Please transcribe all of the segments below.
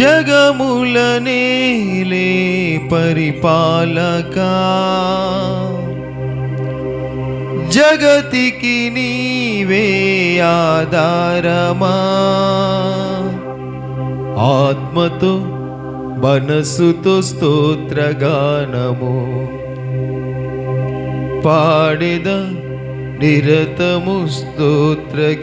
జగములనేలే పరిపాలక. జగతికి నీవే ఆధారమా. ఆత్మతో మనసుతో స్తోత్రగానము. పాడెద నిరతము స్తోత్ర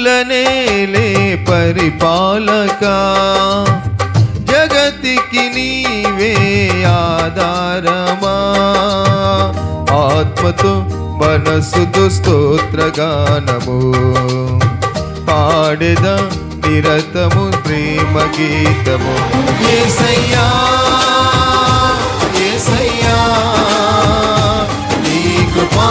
జగములనేలే పరిపాలక. జగతికి నీవే ఆధారమా. ఆత్మతో మనసుతో స్తోత్రగానము పాడెద నిరతము ప్రేమ గీతము. యేసయ్యా యేసయ్యా నీ కృపా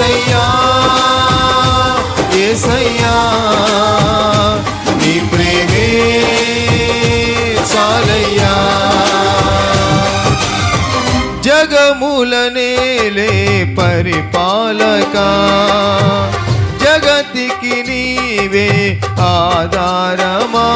యేసయ్యా యేసయ్యా నీ ప్రేమే చాలయ్యా జగములనేలే పరిపాలక జగతికి నీవే ఆధారమా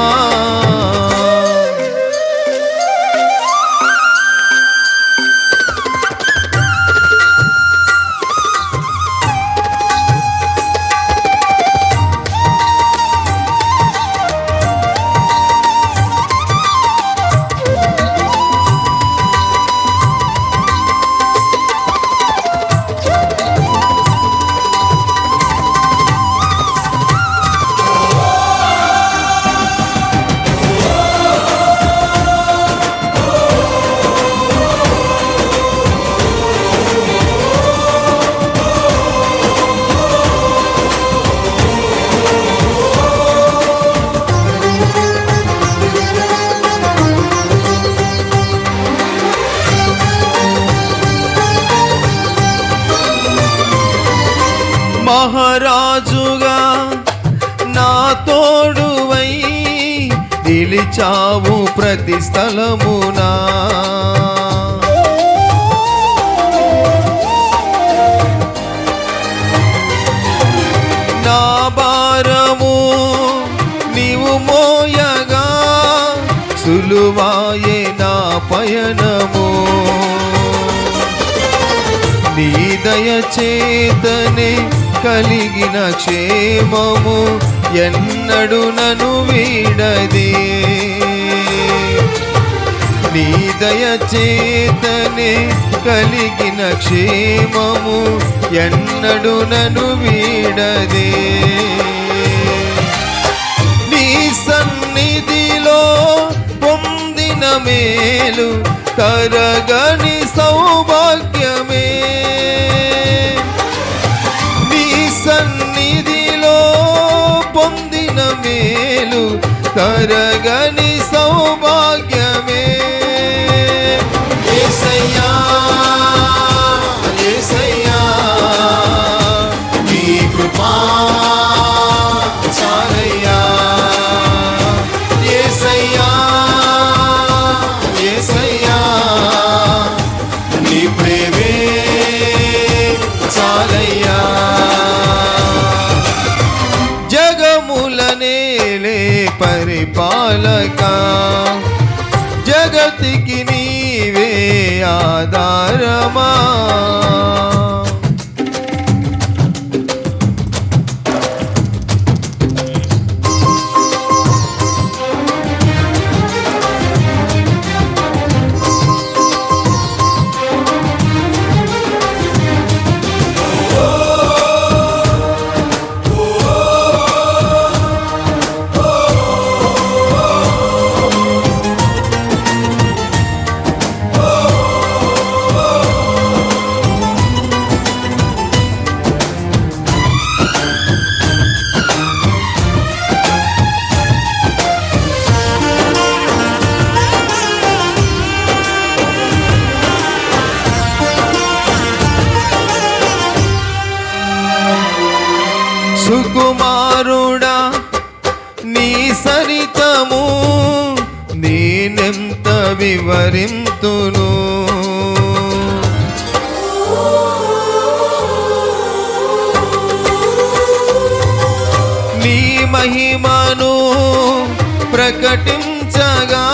నిలిచావు ప్రతి స్థలమునా. నా భారము నీవు మోయగా సులువాయే నా పయనము. నీ దయ చేతనే కలిగిన క్షేమము ఎన్నడు నను వీడదే. నీ చేతనే కలిగిన క్షేమము ఎన్నడు నను వీడదే. నీవే ఆధారమా సుకుమారుడా నీ సరితము నేనెంత వివరింతును? నీ మహిమను ప్రకటించగా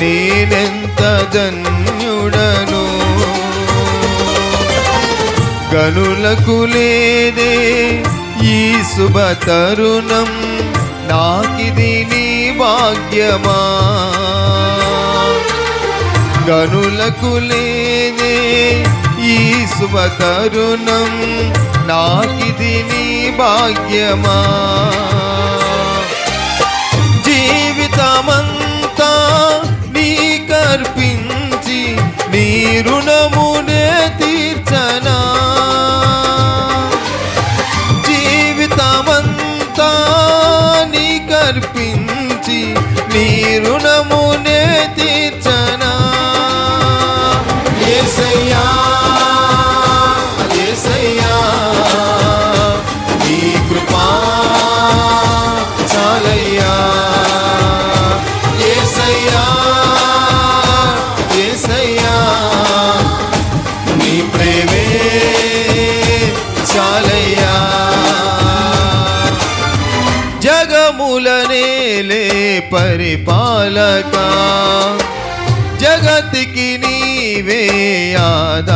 నేనెంత ధన్యుడను? గనులకు లేదే ఈ శుభ తరుణం నాకిది నీ భాగ్యమా? గనులకు లేనే ఈ శుభ తరుణం నాకిది నీ భాగ్యమా? జీవితమంతా నీ కర్పించి నీ రుణమునే జీవితమంతా నీ కర్పించి నీ రుణమునే పరిపాలక జగతికి నీవే ఆధారమా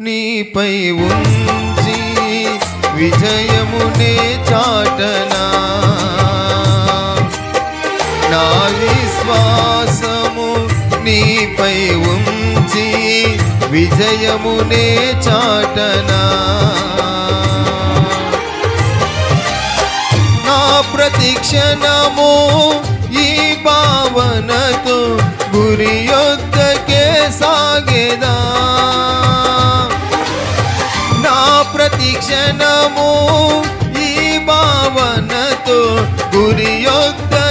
నీపై ఉంచి విజయమునే చాటనా. నా విశ్వాసము నీపై ఉంచి విజయమునే చాటనా. నా ప్రతిక్షణము ఈ భావనతో గురి యొద్దకే సాగేదా. ప్రతిక్షణము ఈ భావనతో గురి యొద్దకే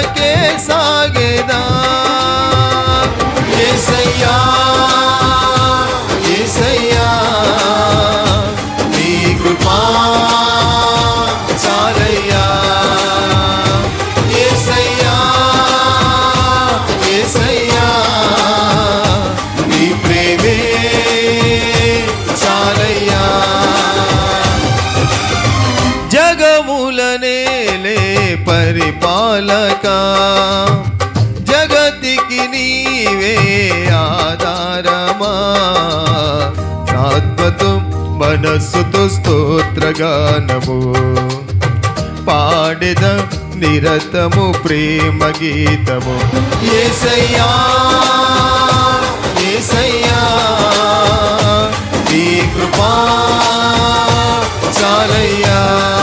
పరిపాలక జగతికి నీవే ఆధారమా? ఆత్మతో మనస్సుతో స్తోత్రగానము. పాడిద నిరతము ప్రేమ గీతము. ఏసయ్యా ఏసయ్యా నీ కృపా చాలయ్యా.